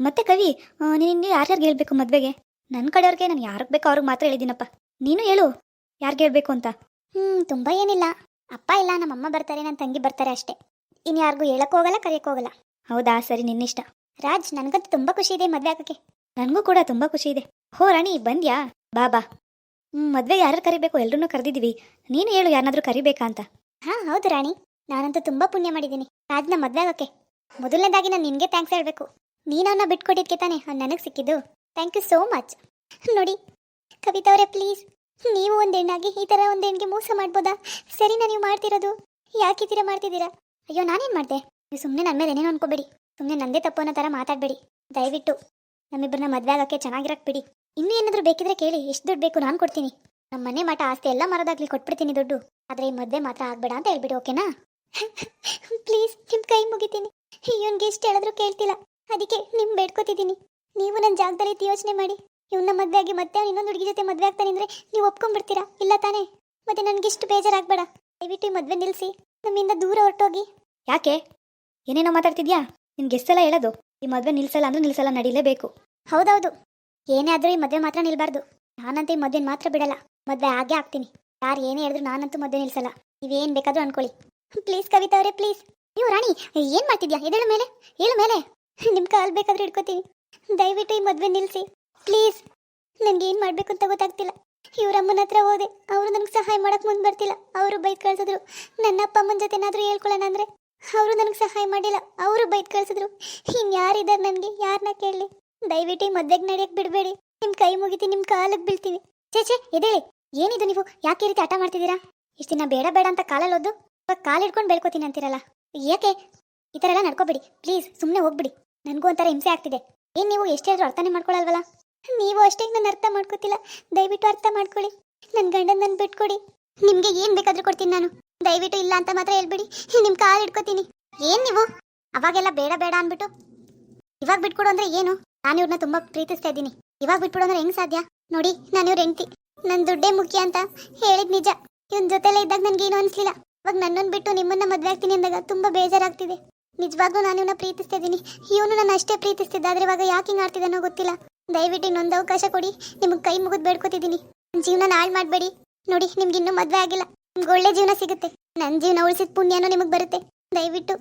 ಮತ್ತೆ ಕವಿ ನೀನು ಯಾರ್ಯಾರಿಗೆ ಹೇಳ್ಬೇಕು ಮದ್ವೆಗೆ? ನನ್ನ ಕಡೆಯವ್ರಿಗೆ ನಾನು ಯಾರಿಗೆ ಬೇಕೋ ಅವ್ರಿಗೆ ಮಾತ್ರ ಹೇಳಿದ್ದೀನಪ್ಪ. ನೀನು ಹೇಳು, ಯಾರಿಗೆ ಹೇಳ್ಬೇಕು ಅಂತ? ಹ್ಞೂ ತುಂಬ ಏನಿಲ್ಲ. ಅಪ್ಪ ಇಲ್ಲ, ನಮ್ಮಮ್ಮ ಬರ್ತಾರೆ ನನ್ನ ತಂಗಿ ಬರ್ತಾರೆ ಅಷ್ಟೇ. ಇನ್ನು ಯಾರಿಗೂ ಹೇಳಕ್ಕೆ ಹೋಗಲ್ಲ ಕರೆಯಕ್ಕೆ ಹೋಗಲ್ಲ. ಹೌದಾ, ಸರಿ ನಿನ್ನಿಷ್ಟ ರಾಜ್, ನನಗಂತೂ ತುಂಬ ಖುಷಿ ಇದೆ ಮದುವೆ ಆಗಕ್ಕೆ. ನನಗೂ ಕೂಡ ತುಂಬ ಖುಷಿ ಇದೆ. ಹೋ, ರಾಣಿ, ಬಂದ್ಯಾ? ಬಾ ಬಾ. ಹ್ಞೂ ಮದುವೆ ಯಾರು ಕರಿಬೇಕು ಎಲ್ಲರೂ ಕರೆದಿದ್ದೀವಿ. ನೀನು ಹೇಳು ಯಾರನ್ನಾದರೂ ಕರಿಬೇಕಾ ಅಂತ. ಹಾಂ, ಹೌದು, ರಾಣಿ. ನಾನಂತೂ ತುಂಬ ಪುಣ್ಯ ಮಾಡಿದ್ದೀನಿ. ರಾಜ್ನ ಮದುವೆ ಆಗೋಕ್ಕೆ. ಮೊದಲನೇದಾಗಿ ನಾನು ನಿನಗೆ ಥ್ಯಾಂಕ್ಸ್ ಹೇಳ್ಬೇಕು. ನೀನು ಬಿಟ್ಕೊಟ್ಟಿದ್ಕೆ ತಾನೆ. ಅವ್ನು ನನಗೆ ಸಿಕ್ಕಿದ್ದು. ಥ್ಯಾಂಕ್ ಯು ಸೋ ಮಚ್ ನೋಡಿ, ಕವಿತಾ ಅವರೇ ಪ್ಲೀಸ್ ನೀವು ಒಂದು ಹೆಣ್ಣಾಗಿ ಈ ಥರ ಒಂದು ಹೆಣ್ಣಿಗೆ ಮೋಸ ಮಾಡ್ಬೋದಾ? ಸರಿನಾ ನೀವು ಮಾಡ್ತಿರೋದು? ಯಾಕೆ ಈ ಥರ ಮಾಡ್ತಿದ್ದೀರಾ? ಅಯ್ಯೋ, ನಾನೇನು ಮಾಡಿದೆ? ನೀವು ಸುಮ್ಮನೆ ನನ್ನ ಮೇಲೆ ಏನೇನು ಅನ್ಕೋಬೇಡಿ. ಸುಮ್ಮನೆ ನಂದೇ ತಪ್ಪು ಅನ್ನೋ ಥರ ಮಾತಾಡಬೇಡಿ. ದಯವಿಟ್ಟು ನಮ್ಮಿಬ್ಬರನ್ನ ಮದುವೆ ಆಗಕ್ಕೆ ಚೆನ್ನಾಗಿರಕ್ ಬಿಡಿ. ಇನ್ನೂ ಏನಾದರೂ ಬೇಕಿದ್ರೆ ಕೇಳಿ. ಎಷ್ಟು ದುಡ್ಡು ಬೇಕು ನಾನು ಕೊಡ್ತೀನಿ. ನಮ್ಮ ಮನೆ ಮಾಟ ಆಸ್ತಿ ಎಲ್ಲ ಮರದಾಗ್ಲಿ ಕೊಟ್ಬಿಡ್ತೀನಿ ದುಡ್ಡು. ಆದ್ರೆ ಈ ಮದುವೆ ಮಾತ್ರ ಆಗಬೇಡ ಅಂತ ಹೇಳ್ಬಿಡಿ, ಓಕೆನಾ? ಪ್ಲೀಸ್ ನಿಮ್ಮ ಕೈ ಮುಗಿತೀನಿ. ಇವನ್ಗೆ ಎಷ್ಟು ಹೇಳಿದ್ರು ಕೇಳ್ತಿಲ್ಲ. ಅದಕ್ಕೆ ನಿಮ್ ಬೇಡ್ಕೋತಿದ್ದೀನಿ. ನೀವು ನನ್ನ ಜಾಗದಲ್ಲಿ ಯೋಚನೆ ಮಾಡಿ. ಇವನ್ನ ಮದ್ವೆ ಆಗಿ ಮತ್ತೆ ಅವ್ನು ಇನ್ನೊಂದು ಹುಡುಗಿ ಜೊತೆ ಮದ್ವೆ ಆಗ್ತಾನೆ ಅಂದ್ರೆ ನೀವು ಒಪ್ಕೊಂಡ್ಬಿಡ್ತೀರಾ? ಇಲ್ಲ ತಾನೇ? ಮತ್ತೆ ನನ್ಗಿಷ್ಟು ಬೇಜಾರಾಗ್ಬೇಡ. ದಯವಿಟ್ಟು ಈ ಮದ್ವೆ ನಿಲ್ಸಿ. ನಮ್ಮಿಂದ ದೂರ ಹೊರಟೋಗಿ. ಯಾಕೆ? ಏನೇನೋ ಮಾತಾಡ್ತಿದ್ಯಾ? ನಿನ್ಗೆ ಎಷ್ಟೆಲ್ಲ ಹೇಳೋದು. ಈ ಮದ್ವೆ ನಿಲ್ಸಲ್ಲ ಅಂದ್ರೆ ನಿಲ್ಸಲ್ಲ ನಡೀಲೇಬೇಕು. ಹೌದೌದು. ಏನೇ ಆದ್ರೂ ಈ ಮದ್ವೆ ಮಾತ್ರ ನಿಲ್ಬಾರ್ದು. ನಾನಂತೂ ಈ ಮದ್ವೆ ಮಾತ್ರ ಬಿಡಲ್ಲ. ಮದ್ವೆ ಆಗೇ ಆಗ್ತೀನಿ. ಯಾರು ಏನೇ ಹೇಳಿದ್ರು ನಾನಂತೂ ಮದ್ವೆ ನಿಲ್ಸಲ್ಲ. ನೀವೇನ್ ಬೇಕಾದ್ರೂ ಅನ್ಕೊಳ್ಳಿ. ಪ್ಲೀಸ್ ಕವಿತಾ ಅವರೇ ಪ್ಲೀಸ್ ನೀವು ರಾಣಿ ಏನ್ ಮಾಡ್ತಿದ್ಯಾ? ಎದೇಳು ಮೇಲೆ. ಏಳು ಮೇಲೆ. ನಿಮ್ ಕಾಲ್ ಬೇಕಾದ್ರೆ ಇಟ್ಕೋತೀನಿ ದಯವಿಟ್ಟು ಈ ಮದ್ವೆ ನಿಲ್ಸಿ. ಪ್ಲೀಸ್. ನನ್ಗೆ ಏನ್ ಮಾಡ್ಬೇಕು ಅಂತ ಗೊತ್ತಾಗ್ತಿಲ್ಲ. ಇವ್ರಮ್ಮನ ಹತ್ರ ಹೋದೆ. ಅವರು ನನಗೆ ಸಹಾಯ ಮಾಡಕ್ ಮುಂದೆ ಬರ್ತಿಲ್ಲ. ಅವರು ಬೈಕ್ ಕಳ್ಸಿದ್ರು. ನನ್ನ ಅಪ್ಪ ಅಮ್ಮನ ಜೊತೆ ಏನಾದ್ರೂ ಹೇಳ್ಕೊಳ್ಳೋಣ ಅಂದರೆ ಅವರು ನನಗೆ ಸಹಾಯ ಮಾಡಿಲ್ಲ. ಅವರು ಬೈಕ್ ಕಳ್ಸಿದ್ರು. ಯಾರಿದ್ದಾರೆ ನನಗೆ? ಯಾರನ್ನ ಕೇಳಲಿ? ದಯವಿಟ್ಟು ಈ ಮದ್ವೆಗೆ ನಡೆಯಕ್ಕೆ ಬಿಡಬೇಡಿ. ನಿಮ್ಮ ಕೈ ಮುಗಿತಿ ನಿಮ್ಮ ಕಾಲಕ್ಕೆ ಬೀಳ್ತೀನಿ. ಛೇ ಎದೇಳಿ ಏನಿದು ನೀವು? ಯಾಕೆ ಈ ರೀತಿ ಆಟ ಮಾಡ್ತಿದ್ದೀರಾ? ಇಷ್ಟು ದಿನ ಬೇಡ ಬೇಡ ಅಂತ ಕಾಲಲ್ಲಿ ಓದ್ದು ಕಾಲು ಕಾಲ್ ಹಿಡ್ಕೊಂಡು ಬೆಳ್ಕೊತೀನಿ ಅಂತೀರಲ್ಲ? ಯಾಕೆ ಈ ಥರ ಎಲ್ಲ ನಡ್ಕೋಬೇಡಿ. ಪ್ಲೀಸ್ ಸುಮ್ಮನೆ ಹೋಗ್ಬಿಡಿ. ನನಗೂ ಒಂಥರ ಹಿಂಸೆ ಆಗ್ತಿದೆ. ಏನ್ ನೀವು ಎಷ್ಟು ಹೇಳಿದ್ರು ಅರ್ಥನೇ ಮಾಡ್ಕೊಳಲ್ವಲ್ಲ? ನೀವು ಅಷ್ಟೇ ನಾನು ಅರ್ಥ ಮಾಡ್ಕೋತಿಲ್ಲ. ದಯವಿಟ್ಟು ಅರ್ಥ ಮಾಡ್ಕೊಳ್ಳಿ. ನನ್ನ ಗಂಡನ ನನ್ನ ಬಿಟ್ಕೊಡಿ. ನಿಮಗೆ ಏನ್ ಬೇಕಾದರೂ ಕೊಡ್ತೀನಿ ನಾನು. ದಯವಿಟ್ಟು ಇಲ್ಲ ಅಂತ ಮಾತ್ರ ಹೇಳ್ಬಿಡಿ. ನಿಮ್ಮ ಕಾಲ್ ಇಟ್ಕೋತೀನಿ ಏನ್ ನೀವು? ಅವಾಗೆಲ್ಲ ಬೇಡ ಬೇಡ ಅನ್ಬಿಟ್ಟು. ಇವಾಗ ಬಿಟ್ಕೊಡು ಅಂದ್ರೆ ಏನು? ನಾನು ಇವ್ರನ್ನ ತುಂಬಾ ಪ್ರೀತಿಸ್ತಾ ಇದ್ದೀನಿ. ಇವಾಗ ಬಿಟ್ಬಿಡು ಅಂದ್ರೆ ಹೆಂಗ್ ಸಾಧ್ಯ? ನೋಡಿ, ನಾನು ಇವ್ರ ಹೆಂಡ್ತಿ. ನನ್ನ ದುಡ್ಡೇ ಮುಖ್ಯ ಅಂತ ಹೇಳಿದ್ ನಿಜ. ಇವನ್ ಜೊತೆಲೆ ಇದ್ದಾಗ ನನಗೇನು ಅನ್ಸ್ಲಿಲ್ಲ. ಇವಾಗ ನನ್ನನ್ನು ಬಿಟ್ಟು ನಿಮ್ಮನ್ನ ಮದುವೆ ಆಗ್ತೀನಿ ಅಂದಾಗ ತುಂಬಾ ಬೇಜಾರಾಗ್ತಿದೆ. ನಿಜವಾಗ್ಲೂ ನಾನು ಇವನ್ನ ಪ್ರೀತಿಸ್ತಾ ಇದ್ದೀನಿ. ಇವನು ನನ್ನ ಅಷ್ಟೇ ಪ್ರೀತಿಸ್ತಿದ್ದ, ಆದ್ರೆ ಇವಾಗ ಯಾಕೆ ಹಿಂಗ್ ಆಡ್ತಿದ್ದಾನೋ ಗೊತ್ತಿಲ್ಲ. ದಯವಿಟ್ಟು ಇನ್ನೊಂದು ಅವಕಾಶ ಕೊಡಿ. ನಿಮ್ಗೆ ಕೈ ಮುಗಿದು ಬೇಡ್ಕೊತಿದ್ದೀನಿ. ನನ್ ಜೀವನ ಹಾಳು ಮಾಡಬೇಡಿ. ನೋಡಿ, ನಿಮ್ಗೆ ಇನ್ನೂ ಮದುವೆ ಆಗಿಲ್ಲ. ನಿಮ್ಗೆ ಒಳ್ಳೆ ಜೀವನ ಸಿಗುತ್ತೆ. ನನ್ನ ಜೀವನ ಉಳಿಸಿದ ಪುಣ್ಯನೂ ನಿಮಗೆ ಬರುತ್ತೆ. ದಯವಿಟ್ಟು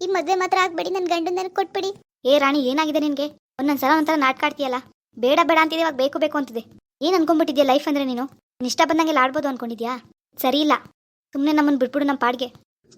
ಈ ಮದುವೆ ಮಾತ್ರ ಆಗಬೇಡಿ ನನ್ನ ಗಂಡನ ಕೊಟ್ಬಿಡಿ. ಏ ರಾಣಿ, ಏನಾಗಿದೆ ನಿನ್ಗೆ? ಒಂದೊಂದ್ಸಲ ಒಂಥರ ನಾಟ್ಕಾಡ್ತೀಯಲ್ಲ ಬೇಡ ಬೇಡ ಅಂತಿದೆ, ಇವಾಗ ಬೇಕು ಬೇಕು ಅಂತಿದೆ. ಏನ್ ಅನ್ಕೊಂಡ್ಬಿಟ್ಟಿದ್ಯಾ ಲೈಫ್ ಅಂದ್ರೆ ನೀನು? ನಿನ್ ಇಷ್ಟ ಬಂದಂಗೆಲ್ಲ ಆಡ್ಬೋದು ಅನ್ಕೊಂಡಿದ್ಯಾ? ಸರಿ ಇಲ್ಲ. ಸುಮ್ಮನೆ ನಮ್ಮನ್ನು ಬಿಟ್ಬಿಡು ನಮ್ಮ ಪಾಡ್ಗೆ.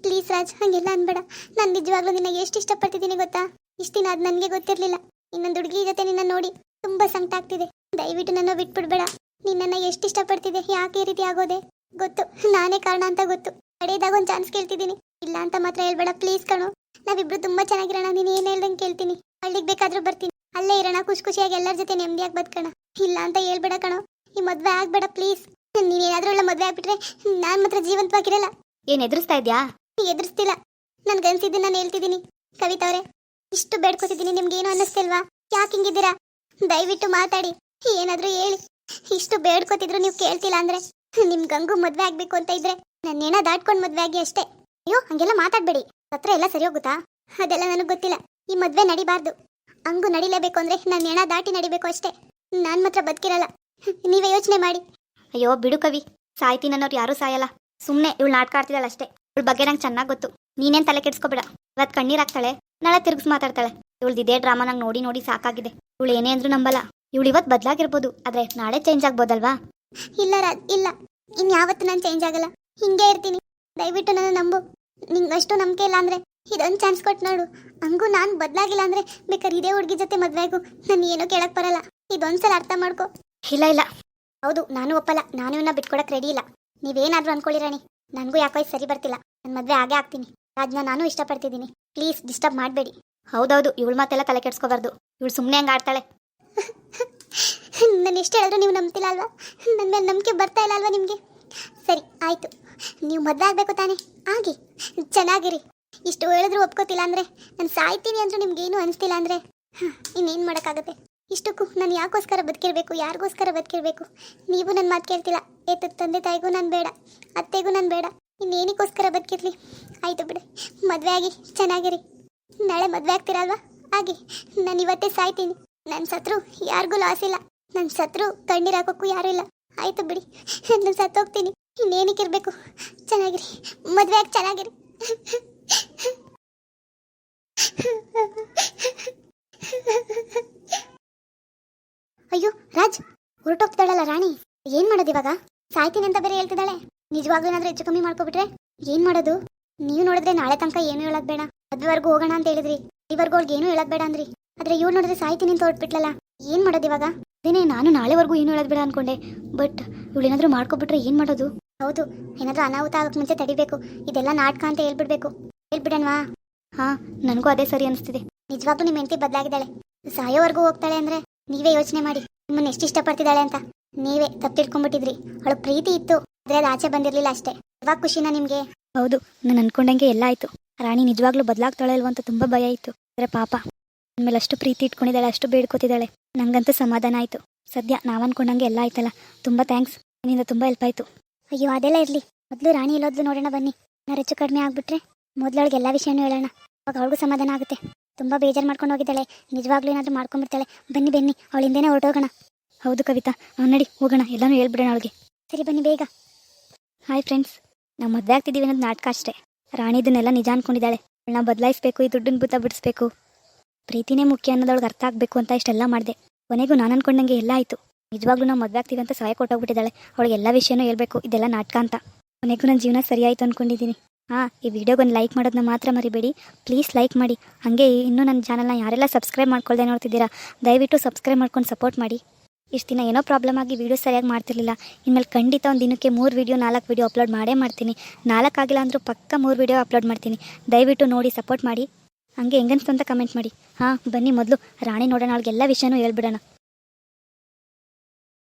ಪ್ಲೀಸ್ ರಾಜ್ ಹಂಗೆಲ್ಲ ಅನ್ಬೇಡ. ನಾನು ನಿಜವಾಗ್ಲೂ ನಿನ್ನ ಎಷ್ಟು ಇಷ್ಟಪಡ್ತಿದ್ದೀನಿ ಗೊತ್ತಾ? ಇಷ್ಟು ದಿನ ಅದು ನನಗೆ ಗೊತ್ತಿರಲಿಲ್ಲ. ಇನ್ನೊಂದು ಹುಡುಗಿ ಜೊತೆ ನಿನ್ನ ನೋಡಿ ತುಂಬ ಸಂಕಟ ಆಗ್ತಿದೆ. ದಯವಿಟ್ಟು ನನ್ನ ಬಿಟ್ಬಿಡ್ಬೇಡ. ನಿನ್ನನ್ನು ಎಷ್ಟು ಇಷ್ಟಪಡ್ತಿದೆ ಯಾಕೆ ಈ ರೀತಿ ಆಗೋದೆ? ಗೊತ್ತು. ನಾನೇ ಕಾರಣ ಅಂತ ಗೊತ್ತು. ಕಡೆಯದಾಗ ಒಂದು ಚಾನ್ಸ್ ಕೇಳ್ತಿದ್ದೀನಿ. ಇಲ್ಲ ಅಂತ ಮಾತ್ರ ಹೇಳ್ಬೇಡ. ಪ್ಲೀಸ್ ಕಣೋ. ನಾವಿಬ್ರು ತುಂಬಾ ಚೆನ್ನಾಗಿರೋಣ. ನೀನು ಏನು ಹೇಳ್ದಂಗೆ ಕೇಳ್ತೀನಿ. ಹಳ್ಳಿಗೆ ಬೇಕಾದ್ರೂ ಬರ್ತೀನಿ. ಅಲ್ಲೇ ಇರೋಣ ಖುಷಿ ಖುಷಿಯಾಗಿ ಎಲ್ಲರ ಜೊತೆ ನೆಮ್ಮದಿಯಾಗಿ ಬದುಕೋಣ. ಇಲ್ಲ ಅಂತ ಹೇಳ್ಬೇಡ ಕಣೋ. ಈ ಮದುವೆ ಆಗ್ಬೇಡ ಪ್ಲೀಸ್ ನೀನು ಏನಾದರೂ ಒಳ್ಳೆ ಮದುವೆ ಆಗ್ಬಿಟ್ರೆ ನಾನು ಮಾತ್ರ ಜೀವಂತವಾಗಿರಲ್ಲ. ಏನು ಎದುರಿಸ್ತಾ ಇದ್ಯಾ? ಎದುರಿಸ್ತಿಲ್ಲ. ನನ್ಗನ್ಸಿದ್ದು ನಾನು ಹೇಳ್ತಿದ್ದೀನಿ. ಕವಿತಾ ಇಷ್ಟು ಬೇಡ್ಕೊತಿದ್ದೀನಿ, ನಿಮ್ಗೆ ಏನು ಅನ್ನಿಸ್ತಿಲ್ವಾ? ಯಾಕೆ ಹಿಂಗಿದ್ದೀರಾ? ದಯವಿಟ್ಟು ಮಾತಾಡಿ. ಏನಾದರೂ ಹೇಳಿ. ಇಷ್ಟು ಬೇಡ್ಕೊತಿದ್ರು ನೀವು ಕೇಳ್ತಿಲ್ಲ ಅಂದ್ರೆ ನಿಮ್ ಗಂಗು ಮದ್ವೆ ಆಗ್ಬೇಕು ಅಂತ ಇದ್ರೆ ನನ್ನ ಏನ ದಾಟ್ಕೊಂಡ್ ಮದ್ವೆ ಆಗಿ ಅಷ್ಟೇ. ಅಯ್ಯೋ, ಹಂಗೆಲ್ಲ ಮಾತಾಡ್ಬೇಡಿ. ಹತ್ರ ಎಲ್ಲ ಸರಿ ಹೋಗುತ್ತಾ ಅದೆಲ್ಲ ನನಗೆ ಗೊತ್ತಿಲ್ಲ. ಈ ಮದ್ವೆ ನಡಿಬಾರ್ದು. ಹಂಗು ನಡಿಲೇಬೇಕು ಅಂದ್ರೆ ನನ್ನ ಎಣ ದಾಟಿ ನಡಿಬೇಕು ಅಷ್ಟೇ. ನಾನ್ ಮಾತ್ರ ಬದುಕಿರಲ್ಲ. ನೀವೇ ಯೋಚನೆ ಮಾಡಿ. ಅಯ್ಯೋ, ಬಿಡು ಕವಿ. ಸಾಯ್ತಿ ಅನ್ನೋರು ಯಾರೂ ಸಾಯಲ್ಲ. ಸುಮ್ಮನೆ ಇವಳು ನಾಟಕ ಇವಳ ಬಗ್ಗೆ ನಂಗೆ ಚೆನ್ನಾಗಿ ಗೊತ್ತು. ನೀನೇನ್ ತಲೆ ಕೆಡ್ಸ್ಕೊಬೇಡ. ಇವತ್ತು ಕಣ್ಣೀರಾಗ್ತಾಳೆ ನಾಳೆ ತಿರ್ಗಿಸ್ ಮಾತಾಡ್ತಾಳೆ. ಇವಳ್ದು ಇದೇ ಡ್ರಾಮಾ ನಂಗೆ ನೋಡಿ ನೋಡಿ ಸಾಕಾಗಿದೆ. ಇವಳು ಏನೇ ಅಂದ್ರೂ ನಂಬಲ್ಲ. ಇವಳು ಇವತ್ತು ಬದಲಾಗಿರ್ಬೋದು ಆದ್ರೆ ನಾಳೆ ಚೇಂಜ್ ಆಗ್ಬೋದಲ್ವಾ? ಇಲ್ಲ ರಾಜ್ ಇಲ್ಲ. ಇನ್ಯಾವತ್ತು ನಾನು ಚೇಂಜ್ ಆಗಲ್ಲ. ಹಿಂಗೆ ಇರ್ತೀನಿ. ದಯವಿಟ್ಟು ನನ್ನ ನಂಬು. ನಿಂಗೆ ಅಷ್ಟು ನಂಬಿಕೆ ಇಲ್ಲ ಅಂದ್ರೆ ಇದೊಂದು ಚಾನ್ಸ್ ಕೊಟ್ಟು ನೋಡು. ಹಂಗೂ ನಾನು ಬದಲಾಗಿಲ್ಲ ಅಂದ್ರೆ ಬೇಕಾದ್ರೆ ಇದೇ ಹುಡುಗಿ ಜೊತೆ ಮದ್ವೆ ಆಗು ನಾನು ಏನೋ ಕೇಳಕ್ ಬರಲ್ಲ. ಇದೊಂದ್ಸಲ ಅರ್ಥ ಮಾಡ್ಕೊ. ಇಲ್ಲ ಇಲ್ಲ. ಹೌದು ನಾನು ಒಪ್ಪಲ್ಲ. ನಾನು ಇವನ್ನ ಬಿಟ್ಕೊಡಕ್ ರೆಡಿ ಇಲ್ಲ. ನೀವೇನಾದರೂ ಅನ್ಕೊಳ್ಳಿ ರಾಣಿ. ನನಗೂ ಯಾಕೋ ಸರಿ ಬರ್ತಿಲ್ಲ. ನನ್ನ ಮದುವೆ ಆಗೇ ಆಗ್ತೀನಿ. ರಾಜ್ನ ನಾನು ಇಷ್ಟಪಡ್ತಿದ್ದೀನಿ. ಪ್ಲೀಸ್ ಡಿಸ್ಟರ್ಬ್ ಮಾಡಬೇಡಿ. ಹೌದೌದು, ಇವಳು ಮಾತೆಲ್ಲ ತಲೆ ಕೆಡಿಸ್ಕೋಬಾರ್ದು. ಇವಳು ಸುಮ್ಮನೆ ಹಂಗೆ ಆಡ್ತಾಳೆ. ನಾನು ಎಷ್ಟು ಹೇಳಿದ್ರು ನೀವು ನಂಬ್ತಿಲ್ಲ ಅಲ್ವಾ? ನನ್ನ ಮೇಲೆ ನಂಬಿಕೆ ಬರ್ತಾ ಇಲ್ಲ ಅಲ್ವಾ ನಿಮಗೆ? ಸರಿ, ಆಯಿತು. ನೀವು ಮದುವೆ ಆಗಬೇಕು ತಾನೇ? ಆಗಿ. ಚೆನ್ನಾಗಿರಿ. ಇಷ್ಟು ಹೇಳಿದ್ರು ಒಪ್ಕೋತಿಲ್ಲ ಅಂದರೆ, ನಾನು ಸಾಯ್ತೀನಿ ಅಂದರೂ ನಿಮ್ಗೇನು ಅನಿಸ್ತಿಲ್ಲ ಅಂದರೆ ಇನ್ನೇನು ಮಾಡೋಕ್ಕಾಗತ್ತೆ? ಇಷ್ಟಕ್ಕೂ ನಾನು ಯಾಕೋಸ್ಕರ ಬದುಕಿರಬೇಕು, ಯಾರಿಗೋಸ್ಕರ ಬದುಕಿರಬೇಕು? ನೀವು ನನ್ನ ಮಾತು ಕೇಳ್ತಿಲ್ಲ. ಏತು ತಂದೆ ತಾಯಿಗೂ ನಾನು ಬೇಡ, ಅತ್ತೆಗೂ ನಾನು ಬೇಡ. ಇನ್ನೇನಕ್ಕೋಸ್ಕರ ಬದುಕಿರಲಿ? ಆಯಿತು ಬಿಡಿ. ಮದುವೆ ಆಗಿ ಚೆನ್ನಾಗಿರಿ. ನಾಳೆ ಮದುವೆ ಆಗ್ತೀರಲ್ವಾ? ಹಾಗೆ, ನಾನು ಇವತ್ತೇ ಸಾಯ್ತೀನಿ. ನನ್ನ ಸತ್ರು ಯಾರಿಗೂ ಲಾಸ್ ಇಲ್ಲ. ನನ್ನ ಸತ್ರು ಕಣ್ಣೀರು ಹಾಕೋಕ್ಕೂ ಯಾರೂ ಇಲ್ಲ. ಆಯಿತು ಬಿಡಿ. ನಾನು ಸತ್ತೋಗ್ತೀನಿ. ಇನ್ನೇನಕ್ಕಿರ್ಬೇಕು? ಚೆನ್ನಾಗಿರಿ. ಮದುವೆ ಆಗಿ ಚೆನ್ನಾಗಿರಿ. ಅಯ್ಯೋ, ರಾಜ್, ಹೊರಟೋಗ್ತಾಳಲ್ಲ ರಾಣಿ. ಏನ್ ಮಾಡೋದು ಇವಾಗ? ಸಾಯ್ತೀನಿ ಅಂತ ಬೇರೆ ಹೇಳ್ತಿದ್ದಾಳೆ. ನಿಜವಾಗ್ಲೂ ಏನಾದ್ರೂ ಹೆಚ್ಚು ಕಮ್ಮಿ ಮಾಡ್ಕೊಬಿಟ್ರೆ ಏನ್ ಮಾಡೋದು? ನೀವು ನೋಡಿದ್ರೆ ನಾಳೆ ತನಕ ಏನು ಹೇಳೋದ್ ಬೇಡ. ಮದ್ವೆವರೆಗೂ ಹೋಗೋಣ ಅಂತ ಹೇಳಿದ್ರಿ. ಇದುವರೆಗೂ ಅವ್ಳಿಗೆ ಏನು ಹೇಳೋದ್ ಬೇಡ ಅಂದ್ರಿ. ಆದ್ರೆ ಇವ್ರು ನೋಡಿದ್ರೆ ಸಾಯ್ತೀನಿ ಅಂತ ಹೊರಟ್ಬಿಟ್ಲಲ್ಲ. ಏನ್ ಮಾಡೋದು ಇವಾಗ? ಅದೇನೇ, ನಾನು ನಾಳೆವರೆಗೂ ಏನು ಹೇಳೋದ್ ಬೇಡ ಅನ್ಕೊಂಡೆ. ಬಟ್ ಇವಳು ಏನಾದ್ರೂ ಮಾಡ್ಕೊಬಿಟ್ರೆ ಏನ್ ಮಾಡೋದು? ಹೌದು, ಏನಾದ್ರೂ ಅನಾಹುತ ಆಗಕ್ ಮುಂಚೆ ತಡಿಬೇಕು. ಇದೆಲ್ಲ ನಾಟಕ ಅಂತ ಹೇಳ್ಬಿಡ್ಬೇಕು. ಹೇಳ್ಬಿಡಣ್ವಾ? ಹಾ, ನನಗೂ ಅದೇ ಸರಿ ಅನಿಸ್ತಿದೆ. ನಿಜವಾಗ್ಲೂ ನಿಮ್ಮ ಹೆಂಡತಿ ಬದಲಾಗಿದ್ದಾಳೆ. ಸಾಯೋವರೆಗೂ ಹೋಗ್ತಾಳೆ ಅಂದ್ರೆ ನೀವೇ ಯೋಚನೆ ಮಾಡಿ. ನಿಮ್ಮನ್ನ ಎಷ್ಟು ಇಷ್ಟಪಡ್ತಿದ್ದಾಳೆ ಅಂತ. ನೀವೇ ತಪ್ಪು ತಿಳ್ಕೊಂಡ್ಬಿಟ್ಟಿದ್ರಿ. ಅವಳು ಪ್ರೀತಿ ಇತ್ತು. ಆದ್ರೆ ಅದು ಆಚೆ ಬಂದಿರ್ಲಿಲ್ಲ ಅಷ್ಟೇ. ಇವಾಗ ಖುಷಿನಾ ನಿಮ್ಗೆ? ಹೌದು. ನಾನು ಅನ್ಕೊಂಡಂಗೆ ಎಲ್ಲ ಆಯ್ತು. ರಾಣಿ ನಿಜವಾಗ್ಲೂ ಬದಲಾಗ್ತಾಳೆ ಅಲ್ವ ಅಂತ ತುಂಬ ಭಯ ಇತ್ತು. ಆದ್ರೆ ಪಾಪ ಆಮೇಲೆ ಅಷ್ಟು ಪ್ರೀತಿ ಇಟ್ಕೊಂಡಿದ್ದಾಳೆ ಅಷ್ಟು ಬೇಡ್ಕೋತಿದ್ದಾಳೆ. ನಂಗಂತೂ ಸಮಾಧಾನ ಆಯಿತು. ಸದ್ಯ ನಾವು ಅನ್ಕೊಂಡಂಗೆ ಎಲ್ಲ ಆಯ್ತಲ್ಲ. ತುಂಬ ಥ್ಯಾಂಕ್ಸ್ ನಿನ್ನಿಂದ ತುಂಬಾ ಹೆಲ್ಪ್ ಆಯಿತು. ಅಯ್ಯೋ ಅದೆಲ್ಲ ಇರ್ಲಿ. ಮೊದಲು ರಾಣಿ ಇಲ್ಲೋದ್ಲು ನೋಡೋಣ ಬನ್ನಿ. ನಾ ಹೆಚ್ಚು ಕಡಿಮೆ ಆಗ್ಬಿಟ್ರೆ ಮೊದಲೊಳಗೆ ಎಲ್ಲ ವಿಷಯನೂ ಹೇಳೋಣ. ಅವಾಗ ಅವ್ರಿಗೂ ಸಮಾಧಾನ ಆಗುತ್ತೆ. ತುಂಬಾ ಬೇಜಾರು ಮಾಡ್ಕೊಂಡು ಹೋಗಿದ್ದಾಳೆ. ನಿಜವಾಗ್ಲೂ ಏನಾದರೂ ಮಾಡ್ಕೊಂಡ್ಬಿಡ್ತಾಳೆ. ಬನ್ನಿ ಬನ್ನಿ. ಅವಳಿಂದೇನೆ ಹೊರಟೋಗೋಣ. ಹೌದು ಕವಿತಾ. ನಡಿ, ಹೋಗೋಣ. ಎಲ್ಲನೂ ಹೇಳ್ಬಿಡೋಣ ಅವಳಿಗೆ. ಸರಿ, ಬನ್ನಿ, ಬೇಗ. ಹಾಯ್ ಫ್ರೆಂಡ್ಸ್ ನಾವು ಮದುವೆ ಆಗ್ತಿದ್ದೀವಿ ಅನ್ನೋದು ನಾಟಕ ಅಷ್ಟೇ. ರಾಣಿ ಇದನ್ನೆಲ್ಲ ನಿಜ ಅನ್ಕೊಂಡಿದ್ದಾಳೆ. ಅವಳನ್ನ ಬದಲಾಯಿಸ್ಬೇಕು, ಈ ದುಡ್ಡಿನ ಭೂತ ಬಿಡಿಸ್ಬೇಕು. ಪ್ರೀತಿನೇ ಮುಖ್ಯ ಅನ್ನೋದೊಳಗೆ ಅರ್ಥ ಆಗಬೇಕು ಅಂತ ಇಷ್ಟೆಲ್ಲ ಮಾಡಿದೆ. ಕೊನೆಗೂ ನಾನು ಅನ್ಕೊಂಡಂಗೆ ಎಲ್ಲ ಆಯಿತು. ನಿಜವಾಗ್ಲೂ ನಾವು ಮದುವೆ ಆಗ್ತೀವಿ ಅಂತ ಸಹಾಯ ಕೊಟ್ಟೋಗ್ಬಿಟ್ಟಿದ್ದಾಳೆ. ಅವಳಿಗೆ ಎಲ್ಲ ವಿಷಯನೂ ಹೇಳ್ಬೇಕು. ಇದೆಲ್ಲ ನಾಟಕ ಅಂತ. ಕೊನೆಗೂ ನನ್ನ ಜೀವನ ಸರಿಯಾಯಿತು ಅಂದ್ಕೊಂಡಿದ್ದೀನಿ ಹಾಂ, ಈ ವಿಡಿಯೋಗೊಂದು ಲೈಕ್ ಮಾಡೋದನ್ನ ಮಾತ್ರ ಮರಿಬೇಡಿ. ಪ್ಲೀಸ್ ಲೈಕ್ ಮಾಡಿ. ಹಾಗೆ ಇನ್ನೂ ನನ್ನ ಚಾನಲ್ನ ಯಾರೆಲ್ಲ ಸಬ್ಸ್ಕ್ರೈಬ್ ಮಾಡ್ಕೊಳ್ದೆ ನೋಡ್ತಿದ್ದೀರಾ, ದಯವಿಟ್ಟು ಸಬ್ಸ್ಕ್ರೈಬ್ ಮಾಡ್ಕೊಂಡು ಸಪೋರ್ಟ್ ಮಾಡಿ. ಇಷ್ಟು ದಿನ ಏನೋ ಪ್ರಾಬ್ಲಮ್ ಆಗಿ ವೀಡಿಯೋ ಸರಿಯಾಗಿ ಮಾಡ್ತಿರ್ಲಿಲ್ಲ. ಇನ್ಮೇಲೆ ಖಂಡಿತ ಒಂದು ದಿನಕ್ಕೆ ಮೂರು ವೀಡಿಯೋ, ನಾಲ್ಕು ವೀಡಿಯೋ ಅಪ್ಲೋಡ್ ಮಾಡೇ ಮಾಡ್ತೀನಿ. ನಾಲ್ಕು ಆಗಿಲ್ಲ ಅಂದರೂ ಪಕ್ಕ ಮೂರು ವೀಡಿಯೋ ಅಪ್ಲೋಡ್ ಮಾಡ್ತೀನಿ. ದಯವಿಟ್ಟು ನೋಡಿ, ಸಪೋರ್ಟ್ ಮಾಡಿ. ಹಂಗೆ ಹೆಂಗನ್ಸ್ತು ಅಂತ ಕಮೆಂಟ್ ಮಾಡಿ. ಹಾಂ, ಬನ್ನಿ ಮೊದಲು ರಾಣಿ ನೋಡೋಣ, ಅವ್ಳಿಗೆಲ್ಲ ವಿಷಯನೂ ಹೇಳ್ಬಿಡೋಣ.